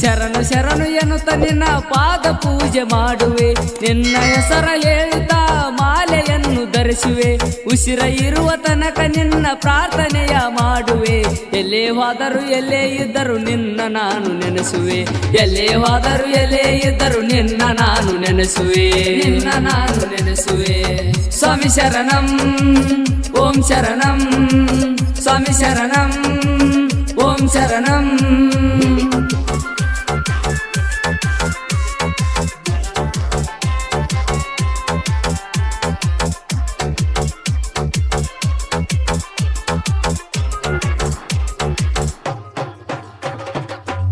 ಶರಣು ಶರಣು ಎನ್ನುತ್ತ ನಿನ್ನ ಪಾದ ಪೂಜೆ ಮಾಡುವೆ. ನಿನ್ನ ಹೆಸರ ಹೇಳುತ್ತಾ ಮಾಲೆಯನ್ನು ಧರಿಸುವೆ. ಉಸಿರ ಇರುವ ತನಕ ನಿನ್ನ ಪ್ರಾರ್ಥನೆಯ ಮಾಡುವೆ. ಎಲ್ಲೇ ಹೋದರು ಎಲ್ಲೇ ಇದ್ದರು ನಿನ್ನ ನಾನು ನೆನೆಸುವೆ. ಎಲ್ಲೇ ಹೋದರು ಎಲ್ಲೇ ಇದ್ದರು ನಿನ್ನ ನಾನು ನೆನೆಸುವೆ. ನಿನ್ನ ನಾನು ನೆನೆಸುವೆ. ಸ್ವಾಮಿ ಶರಣಂ, ಓಂ ಶರಣಂ. ಸ್ವಾಮಿ ಶರಣಂ, ಓಂ ಶರಣಂ.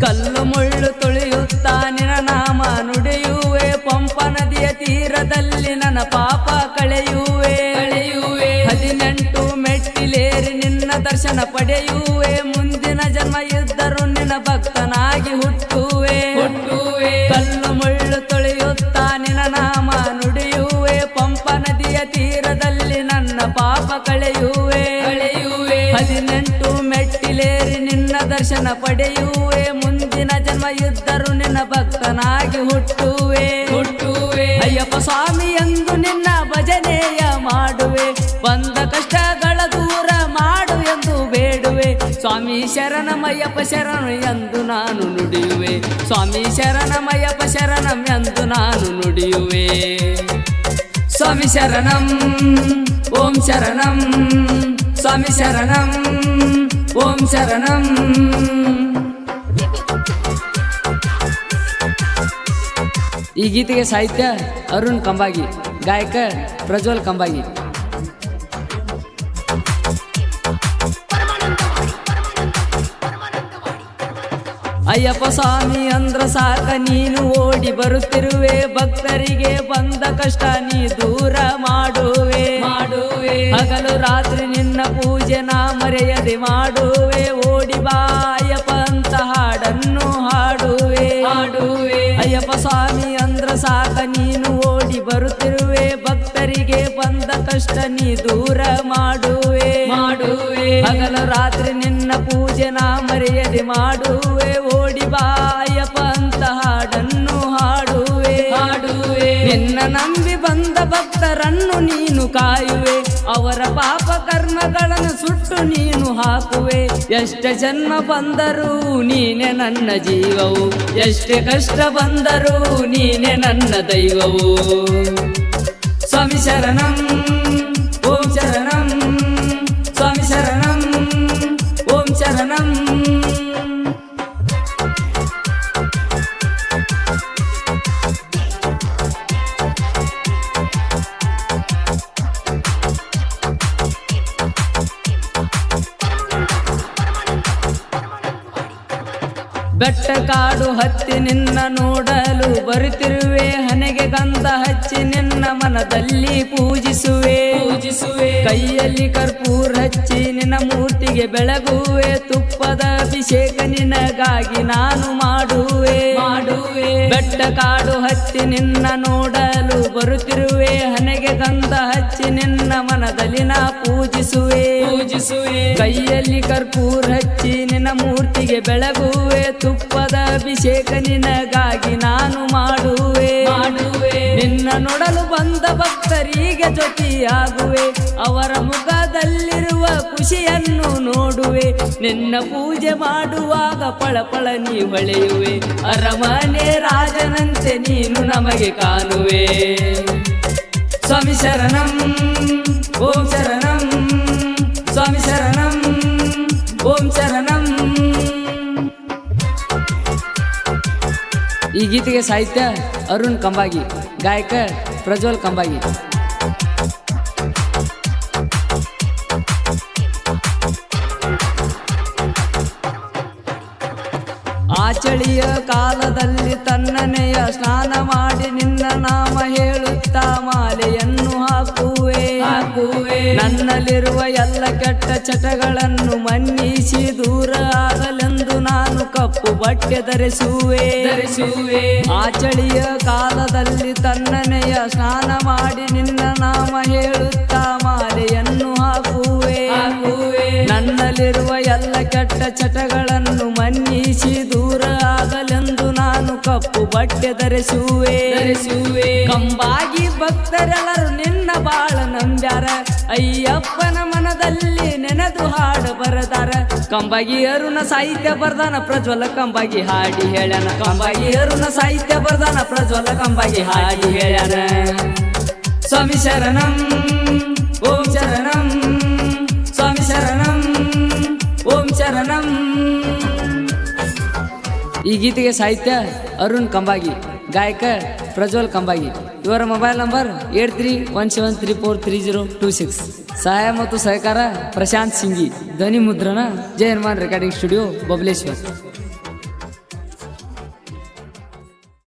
ಕಲ್ಲು ಮುಳ್ಳು ತುಳಿಯುತ್ತಾ ನಿನ್ನ ನಾಮ ನುಡಿಯುವೆ. ಪಂಪ ನದಿಯ ತೀರದಲ್ಲಿ ನನ್ನ ಪಾಪ ಕಳೆಯುವೆ. ಕಳೆಯುವೆ. ಹದಿನೆಂಟು ಮೆಟ್ಟಿಲೇರಿ ನಿನ್ನ ದರ್ಶನ ಪಡೆಯುವೆ. ಮುಂದಿನ ಜನ್ಮ ಇದ್ದರು ನಿನ್ನ ಭಕ್ತನಾಗಿ ಹುಟ್ಟುವೆ. ಹುಟ್ಟುವೆ. ಕಲ್ಲು ಮುಳ್ಳು ತುಳಿಯುತ್ತಾ ನಿನ್ನ ನಾಮ ನುಡಿಯುವೆ. ಪಂಪ ನದಿಯ ತೀರದಲ್ಲಿ ನನ್ನ ಪಾಪ ಕಳೆಯುವೆ. ಕಳೆಯುವೆ. ಹದಿನೆಂಟು ಮೆಟ್ಟಿಲೇರಿ ನಿನ್ನ ದರ್ಶನ ಪಡೆಯುವೆ. ಇದ್ದರು ನಿನ್ನ ಭಕ್ತನಾಗಿ ಹುಟ್ಟುವೆ. ಹುಟ್ಟುವೆ. ಅಯ್ಯಪ್ಪ ಸ್ವಾಮಿ ಎಂದು ನಿನ್ನ ಭಜನೆಯ ಮಾಡುವೆ. ಬಂದ ಕಷ್ಟಗಳ ದೂರ ಮಾಡು ಎಂದು ಬೇಡುವೆ. ಸ್ವಾಮಿ ಶರಣಮಯ್ಯಪ್ಪ ಶರಣ ಎಂದು ನಾನು ನುಡಿಯುವೆ. ಸ್ವಾಮಿ ಶರಣಮಯ್ಯಪ್ಪ ಶರಣಂ ಎಂದು ನಾನು ನುಡಿಯುವೆ. ಸ್ವಾಮಿ ಶರಣಂ ಓಂ ಶರಣಂ. ಸ್ವಾಮಿ ಶರಣಂ ಓಂ ಶರಣಂ. ಈ ಗೀತೆಗೆ ಸಾಹಿತ್ಯ ಅರುಣ್ ಕಂಬಾಗಿ ಗಾಯಕ ಪ್ರಜ್ವಲ್ ಕಂಬಾಗಿ. ಅಯ್ಯಪ್ಪ ಸ್ವಾಮಿ ಅಂದ್ರ ಸಾಕ ನೀನು ಓಡಿ ಬರುತ್ತಿರುವೆ. ಭಕ್ತರಿಗೆ ಬಂದ ಕಷ್ಟ ನೀ ದೂರ ಮಾಡುವೆ. ಮಾಡುವೆ. ಹಗಲು ರಾತ್ರಿ ನಿನ್ನ ಪೂಜೆ ನಾ ಮರೆಯದೆ ಮಾಡುವೆ. ಕಷ್ಟ ನೀ ದೂರ ಮಾಡುವೆ. ಮಾಡುವೆ. ಹಗಲು ರಾತ್ರಿ ನಿನ್ನ ಪೂಜೆ ನಾ ಮರೆಯದೆ ಮಾಡುವೆ. ಓಡಿ ಬಾಯಪ್ಪ ಅಂತ ಹಾಡನ್ನು ಹಾಡುವೆ. ಹಾಡುವೆ. ನಿನ್ನ ನಂಬಿ ಬಂದ ಭಕ್ತರನ್ನು ನೀನು ಕಾಯುವೆ. ಅವರ ಪಾಪ ಕರ್ಮಗಳನ್ನು ಸುಟ್ಟು ನೀನು ಹಾಕುವೆ. ಎಷ್ಟು ಜನ್ಮ ಬಂದರೂ ನೀನೆ ನನ್ನ ಜೀವವು. ಎಷ್ಟೇ ಕಷ್ಟ ಬಂದರೂ ನೀನೆ ನನ್ನ ದೈವವು. ಸ್ವಾಮಿ ಬೆಟ್ಟ ಕಾಡು ಹತ್ತಿ ನಿನ್ನ ನೋಡಲು ಬರುತ್ತಿರುವೆ. ಹನೆಗೆ ಗಂಧ ಹಚ್ಚಿ ನಿನ್ನ ಮನದಲ್ಲಿ ಪೂಜಿಸುವೆ. ಪೂಜಿಸುವೆ. ಕೈಯಲ್ಲಿ ಕರ್ಪೂರ ಹಚ್ಚಿ ನಿನ್ನ ಮೂರ್ತಿಗೆ ಬೆಳಗುವೆ. ತುಪ್ಪದ ಅಭಿಷೇಕ ನಿನಗಾಗಿ ನಾನು ಮಾಡುವೆ. ಮಾಡುವೆ. ಬೆಟ್ಟ ಕಾಡು ಹತ್ತಿ ನಿನ್ನ ನೋಡಲು ಬರುತ್ತಿರುವೆ. ಹನೆಗೆ ಗಂಧ ಹಚ್ಚಿ ನಿನ್ನ ಮನದಲ್ಲಿ ನಾ ಪೂಜಿಸುವೆ. ಪೂಜಿಸುವೆ. ಕೈಯಲ್ಲಿ ಕರ್ಪೂರ ಹಚ್ಚಿ ನಿನ್ನ ಮೂರ್ತಿಗೆ ಬೆಳಗುವೆ. ತುಪ್ಪದ ಅಭಿಷೇಕ ನಿನಗಾಗಿ ನಾನು ಮಾಡುವೆ. ಮಾಡುವೆ. ನಿನ್ನ ನೋಡಲು ಬಂದ ಭಕ್ತರಿಗೆ ಜೊತೆಯಾಗುವೆ ಅವರ ಮುಖದಲ್ಲಿರುವ ಖುಷಿಯನ್ನು ನೋಡುವೆ. ನಿನ್ನ ಪೂಜೆ ಮಾಡುವಾಗ ಪಳಪಳ ನೀ ಹೊಳೆಯುವೆ. ಅರಮನೆ ರಾಜನಂತೆ ನೀನು ನಮಗೆ ಕಾಣುವೆ. ಸ್ವಾಮಿ ಶರಣಂ, ಓಂ ಶರಣಂ, ಸ್ವಾಮಿ ಶರಣಂ, ಓಂ ಶರಣಂ. ಈ ಗೀತೆಗೆ ಸಾಹಿತ್ಯ ಅರುಣ್ ಕಂಬಾಗಿ, ಗಾಯಕ ಪ್ರಜ್ವಲ್ ಕಂಬಾಗಿ. ಆಚಳಿಯ ಕಾಲದಲ್ಲಿ ತನ್ನನೆಯ ಸ್ನಾನ ಮಾಡಿ ನಿನ್ನ ನಾಮ ನನ್ನಲ್ಲಿರುವ ಎಲ್ಲ ಕೆಟ್ಟ ಚಟಗಳನ್ನು ಮನ್ನಿಸಿ ದೂರ ಆಗಲೆಂದು ನಾನು ಕಪ್ಪು ಬಟ್ಟೆ ಧರಿಸುವೆ. ಧರಿಸುವೆ. ಆಚಳಿಯ ಕಾಲದಲ್ಲಿ ತನ್ನನೆಯ ಸ್ನಾನ ಮಾಡಿ ನಿನ್ನ ನಾಮ ಹೇಳುತ್ತಾ ಮಾಲೆಯನ್ನು ಹಾಕುವೆ. ಹಾಕುವೆ. ನನ್ನಲ್ಲಿರುವ ಎಲ್ಲ ಕೆಟ್ಟ ಚಟಗಳನ್ನು ಮನ್ನಿಸಿ ದೂರ ಆಗಲೆಂದು ನಾನು ಕಪ್ಪು ಬಟ್ಟೆ ಧರಿಸುವೆ. ಧರಿಸುವೆ. ಕಂಬಾಗಿ ಭಕ್ತರೆಲ್ಲರೂ ನಿನ್ನ ಬಾಳ ನಂಬ್ಯಾರ. ಅಯ್ಯಪ್ಪನ ಮನದಲ್ಲಿ ನೆನೆದು ಹಾಡು ಬರದಾರ. ಕಂಬಾಗಿ ಅರುಣ ಸಾಹಿತ್ಯ ಬರ್ದಾನ, ಪ್ರಜ್ವಲ ಕಂಬಾಗಿ ಹಾಡಿ ಹೇಳ್ಯಾನ. ಕಂಬಾಗಿ ಅರುಣ ಸಾಹಿತ್ಯ ಬರ್ದಾನ, ಪ್ರಜ್ವಲ ಕಂಬಾಗಿ ಹಾಡಿ ಹೇಳ್ಯಾನ. ಸ್ವಾಮಿ ಶರಣಂ, ಓಂ ಶರಣಂ, ಸ್ವಾಮಿ ಶರಣಂ, ಓಂ ಶರಣಂ. ಈ ಗೀತೆಗೆ ಸಾಹಿತ್ಯ ಅರುಣ್ ಕಂಬಾಗಿ, ಗಾಯಕ ಪ್ರಜ್ವಲ್ ಕಂಬಾಗಿ. ಇವರ mobile number eight three one seven three four three zero two six. ಸಹಾಯ ಮತ್ತು ಸಹಕಾರ ಪ್ರಶಾಂತ್ ಸಿಂಗಿ, ಧ್ವನಿ ಮುದ್ರಣ ಹನುಮಾನ್ ರೆಕಾರ್ಡಿಂಗ್ ಸ್ಟುಡಿಯೋ ಬಬಲೇಶ್ವರ್.